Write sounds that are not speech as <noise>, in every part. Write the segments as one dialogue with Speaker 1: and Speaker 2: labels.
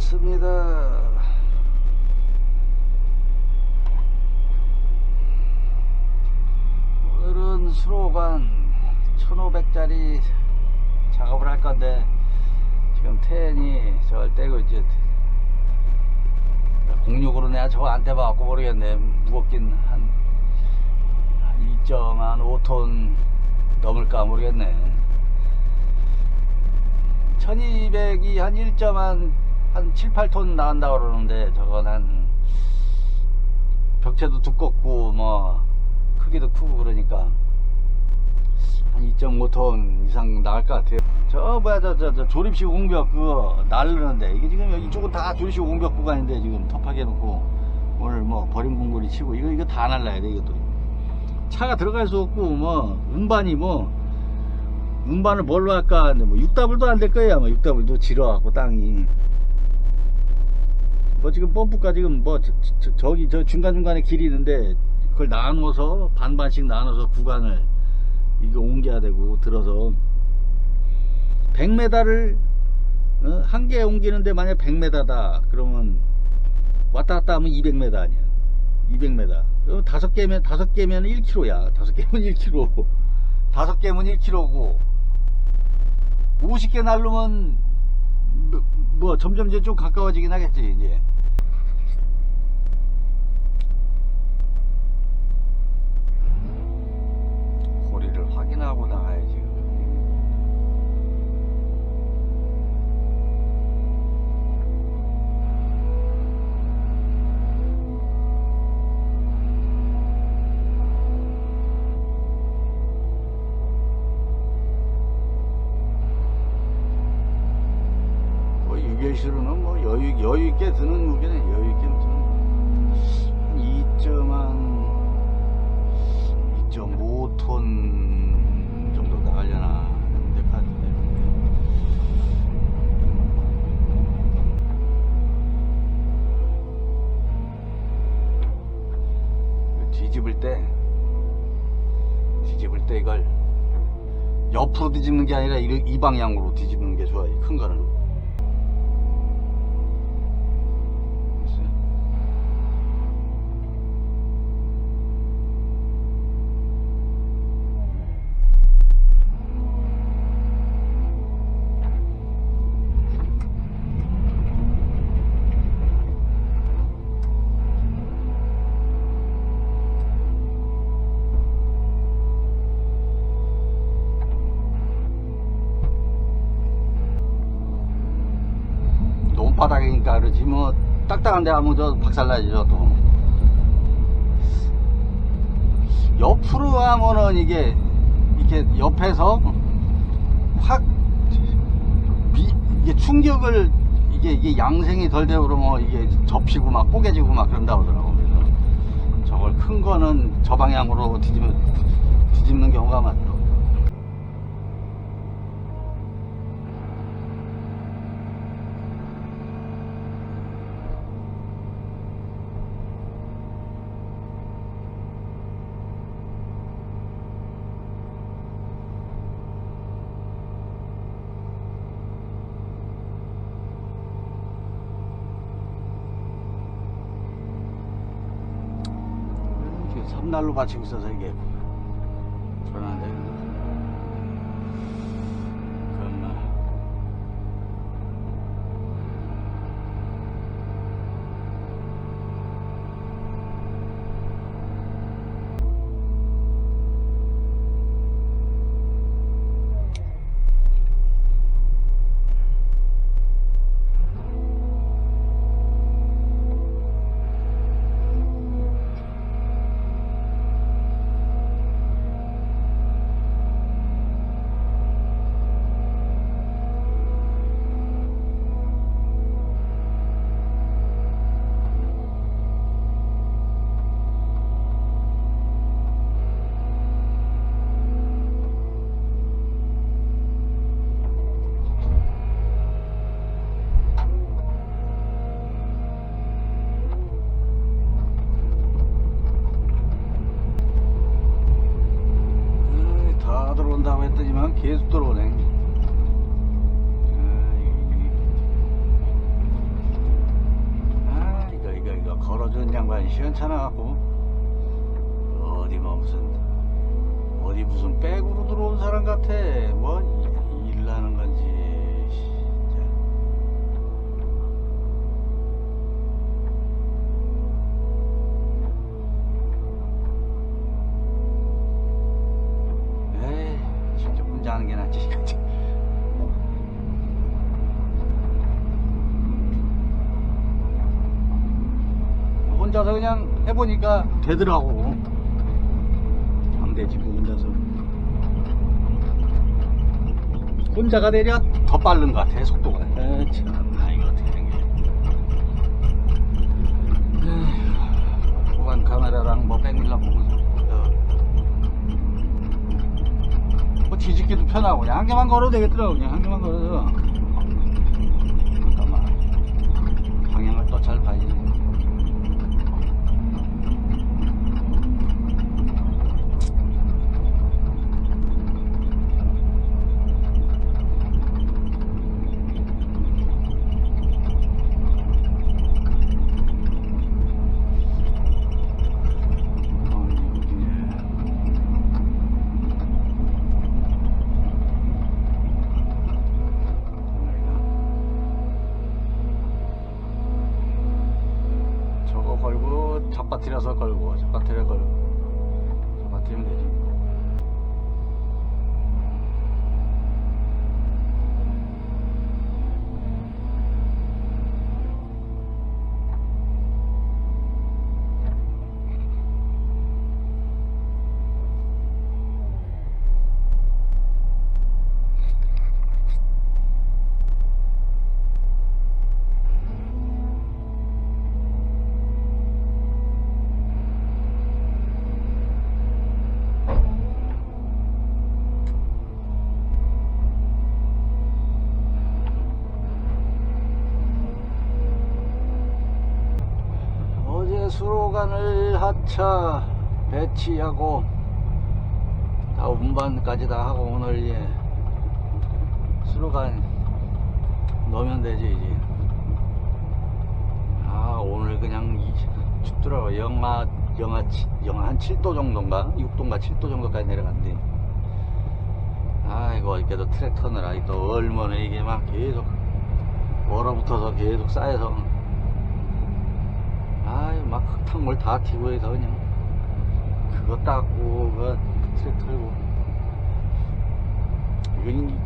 Speaker 1: 왔습니다. 오늘은 수로관 1500짜리 작업을 할 건데 지금 태연이 저걸 떼고 이제 06으로 내가 저거 안 떼봐갖고 모르겠네 무겁긴 한 2.5톤 넘을까 모르겠네 1200이 한 1점 한 7, 8톤 나간다 그러는데 저건 한 벽체도 두껍고 뭐 크기도 크고 그러니까 한 2.5톤 이상 나갈 것 같아요. 저 뭐야 저, 저, 저 조립식 옹벽 그거 날르는데 이게 지금 여기 쪽은 다 조립식 옹벽 구간인데 지금 텁하게 해놓고 오늘 뭐 버림 공구리 치고 이거 이거 다 날라야 돼 이것도. 차가 들어갈 수 없고 뭐 운반이 뭐 운반을 뭘로 할까 하는데 뭐 6더블도 안 될 거야 뭐 6더블도 지러갖고 땅이 뭐 지금 펌프가 지금 뭐 저, 기 저 중간중간에 길이 있는데 그걸 나눠서 반반씩 나눠서 구간을 이거 옮겨야 되고 들어서 100m를 어? 한개 옮기는데 만약 100m다 그러면 왔다 갔다 하면 200m 아니야. 200m 어, 다섯 개면 다섯 개면 1km야. 다섯 개면 1km 다섯 개면 1km고. 50개 날르면 뭐, 뭐 점점 이제 좀 가까워지긴 하겠지 이제 여유 여유 있게 드는 무게는 여유 있게 드는 한 2.한 2.5톤 정도 나가려나 근데 같은데. 뒤집을 때 뒤집을 때 이걸 옆으로 뒤집는 게 아니라 이, 이 방향으로 뒤집는 게 좋아요 큰 거는 바닥이니까 그러지. 뭐 딱딱한 데 하면 저 박살나지 저도 옆으로 하면은 이게 이렇게 옆에서 확 비, 이게 충격을 이게 이게 양생이 덜 되고 그러면 이게 접히고 막 뽀개지고 막 그런다 그러더라고 그래서. 저걸 큰 거는 저 방향으로 뒤집는 뒤집는 경우가 많더 삼날로 받치고 있어서 이게 불안한데 계속 들어오네. 아 이거 이거 이거 걸어준 양반이 시원찮아갖고. 어디 뭐 무슨 어디 무슨 백으로 들어온 사람 같아. 뭐 하는 게 낫지. <laughs> 혼자서 그냥 해보니까 되더라고. 안 되지 뭐 혼자서. 혼자가 되려 더 빠른 것 같아 속도가. 에이 참나 이거 어떻게 된 에휴, 후방 카메라랑 뭐 백밀랑 보면서 뒤집기도 편하고 그냥 한 개만 걸어도 되겠더라고 그냥 한 개만 걸어서 잠깐만. 방향을 또 잘 봐야지 저거 걸고 잡 바트려서 걸고 잡바트려 걸고. 잡바트리면 되지 어제 수로관을 하 차 배치하고 다 운반까지 다 하고 오늘 예 수로관 넣으면 되지 이제. 아 오늘 그냥 이- 춥더라고. 영하 영하 치- 영하 한 7도 정도인가? 6도인가 7도 정도까지 내려간대 아이고 이렇게도 트랙터는 아직도 얼마나 이게 막 계속 얼어붙어서 계속 쌓여서 아유 막 흙탕물 다 튀고 해서 그냥 그거 닦고 그 트랙 털고. 이건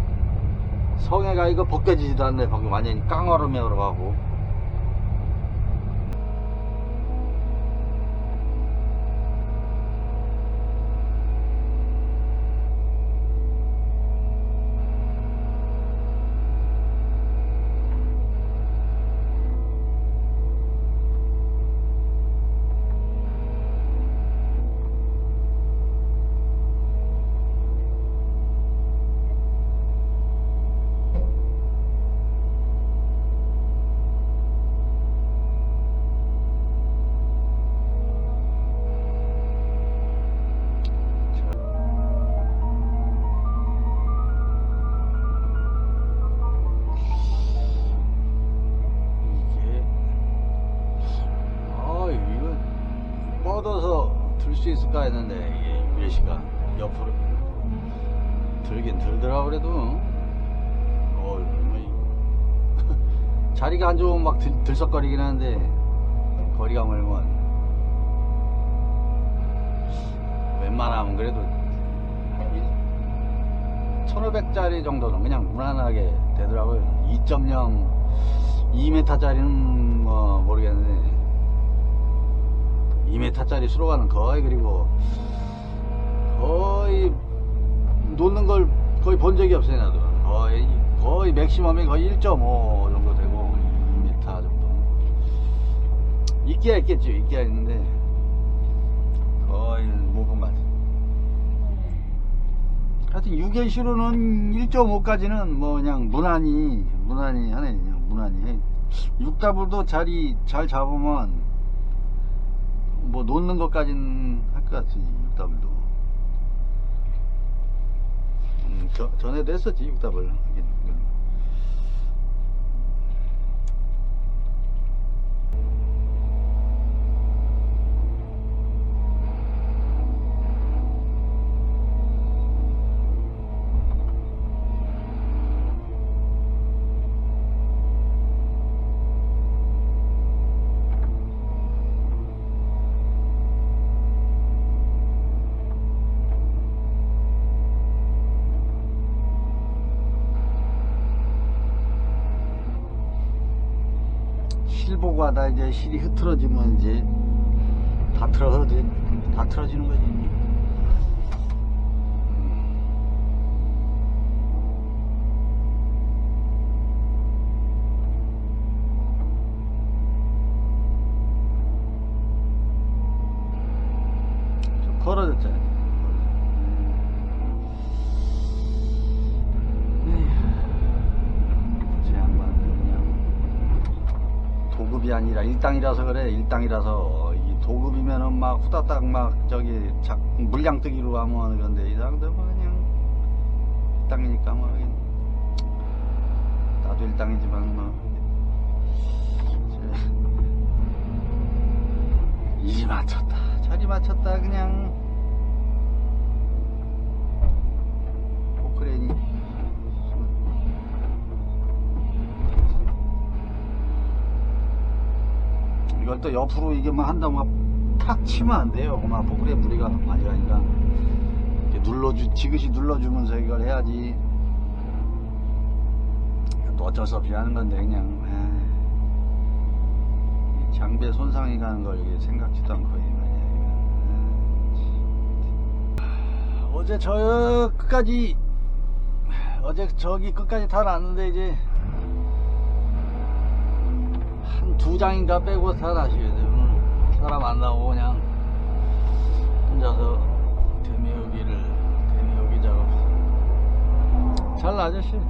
Speaker 1: 성애가 이거 벗겨지지도 않네 방금. 완전히 깡얼음에 얼어가고 수 있을까 했는데 이게 유래시가 옆으로. 들긴 들더라 그래도. 어 <laughs> 자리가 안 좋으면 막 들, 들썩거리긴 하는데 거리가 멀면 웬만하면 그래도 1500짜리 정도는 그냥 무난하게 되더라고요. 2.0 2m짜리는 뭐 모르겠는데 2m짜리 수로가는 거의 그리고 거의 놓는 걸 거의 본 적이 없어요 나도. 거의 거의 맥시멈이 거의 1.5 정도 되고 2m 정도. 있기야 있겠죠 있기야 있는데. 거의 못 본 것 같아요 하여튼 6연 시로는 1.5까지는 뭐 그냥 무난히 무난히 하네 그냥 무난히. 해 6더블도 자리 잘 잡으면 뭐 놓는 것까지는 할 것 같지 6더블도. 음, 저, 전에도 했었지 6더블 하긴 실 보고 하다 이제 실이 흐트러지면 이제 다 틀어지 다 틀어지는 거지. 좀 걸어졌잖아 도급이 아니라 일당이라서 그래. 일당이라서 이 도급이면은 막 후다닥 막 저기 자, 물량 뜨기로 하면 그런데 이 사람들은 그냥 일당이니까 뭐 나도 일당이지만 뭐. 제- 이리 맞췄다. 저리 맞췄다 그냥. 포크레인이 이걸 또 옆으로 이게 막 한다면 탁 치면 안 돼요. 막 포크레인 무리가 많이 가니까 눌러주 지그시 눌러주면서 이걸 해야지. 또 어쩔 수 없이 하는 건데 그냥 에이, 이 장비에 손상이 가는 걸 이게 생각지도 않고. 에이, 어제 저 끝까지 어제 저기 끝까지 다 놨는데 이제 한 두 장인가 빼고 다 다시 해야 돼. 오늘 사람 안 나오고 그냥 혼자서 대미여기를 대미여기 작업. 잘 아저씨.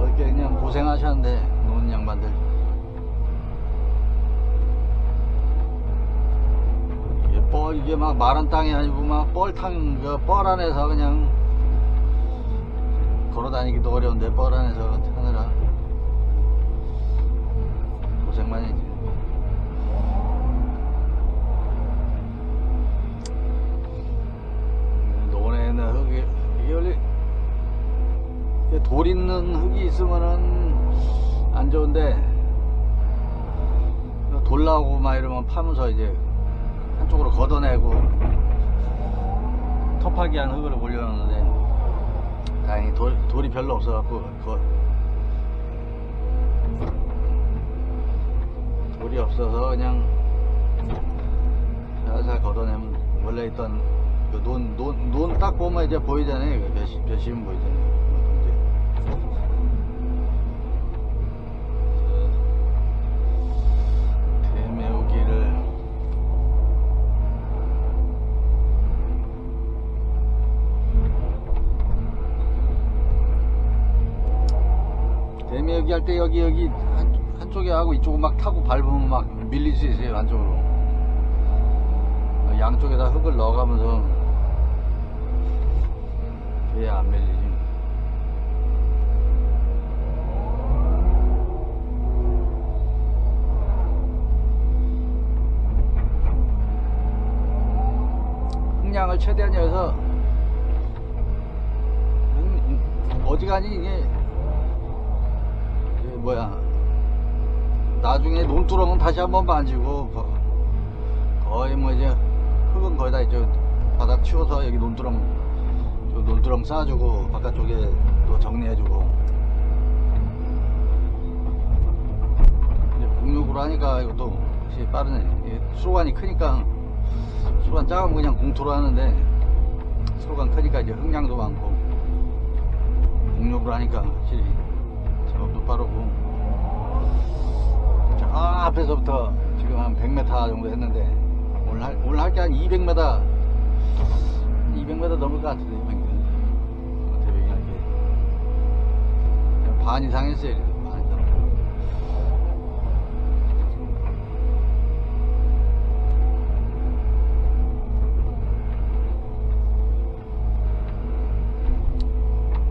Speaker 1: 이렇게 그냥 고생하셨는데 노는 양반들. 이게 뻘 이게 막 마른 땅이 아니고 막 뻘탕 그뻘 안에서 그냥 걸어다니기도 어려운데 뻘 안에서 하느라. 고생 많이 했지. 논에는 흙이, 이게 원래, 돌 있는 흙이 있으면은 안 좋은데, 돌 나오고 막 이러면 파면서 이제 한쪽으로 걷어내고, 톱하기 한 흙을 올려놓는데, 다행히 돌, 돌이 별로 없어갖고, 그, 돌이 없어서 그냥 살살 걷어내면 원래 있던 그 논, 논, 논 딱 보면 이제 보이잖아요. 그몇 시면 보이잖아요. 그 대매우기 할 때 여기 여기 한, 한쪽에 하고 이쪽은 막 타고 밟으면 막 있어요 한쪽으로. 어, 양쪽에다 흙을 넣어가면서 뒤에 안 밀리지. 흙량을 최대한 해서 흙- 어지간히 이게 뭐야 나중에 논두렁은 다시 한번 만지고 거- 거의 뭐 이제 흙은 거의 다 이제 바닥 치워서 여기 논두렁 저 논두렁 쌓아주고 바깥쪽에 또 정리해주고. 이제 공육으로 하니까 이것도 확실히 빠르네. 수로관이 크니까 수로관 작으면 그냥 공투로 하는데 수로관 크니까 이제 흙량도 많고 공육으로 하니까 확실히 작업도 빠르고 저 앞에서부터 지금 한 100m 정도 했는데 오늘 할, 오늘 할게한 200m 200m 넘을 것 같은데 200m 대백이 할게 반 이상 했어요 반 이상.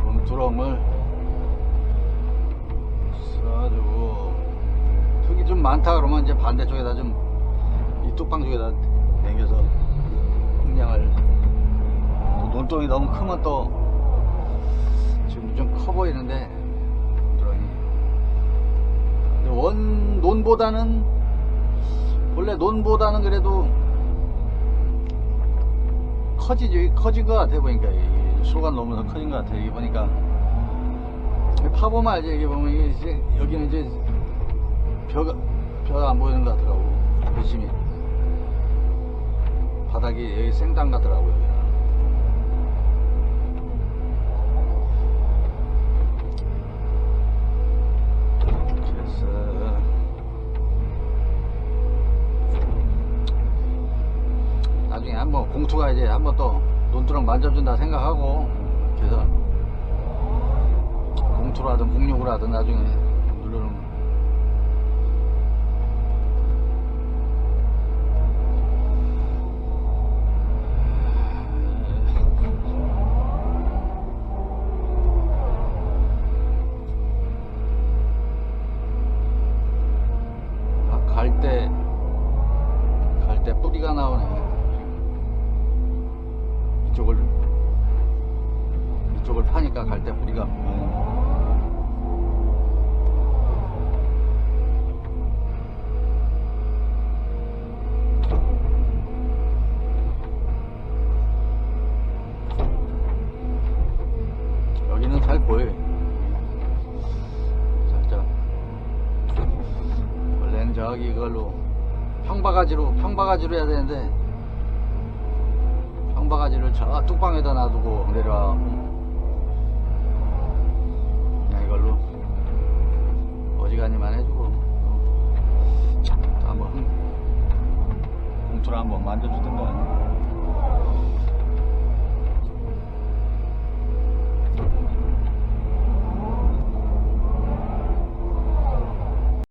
Speaker 1: 롱두렁을 이제 반대쪽에다 좀 이 뚝방 쪽에다 당겨서 흙량을. 또 논동이 너무 크면 또 지금 좀 커 보이는데 논두렁이 원 논보다는 원래 논보다는 그래도 커지지 커진 것 같아 보니까. 이 수가 넘어서 커진 것 같아. 이게 보니까. 파보면 알지. 이게 보면 이게 이제 여기는 이제 벼 가 벼가 안 보이는 것 같더라고 열심히 바닥이 여기 생땅 같더라고요. 그래서 나중에 한번 공투가 이제 한번 또 논두렁 만져준다 생각하고 그래서 공투라든 공룡을 하든 나중에 저기 이걸로 평바가지로, 평바가지로 해야 되는데, 평바가지를 저 뚝방에다 놔두고 내려와. 그냥 이걸로 어지간히만 해주고. 어. 한번, 공투를 한번 만져주든가.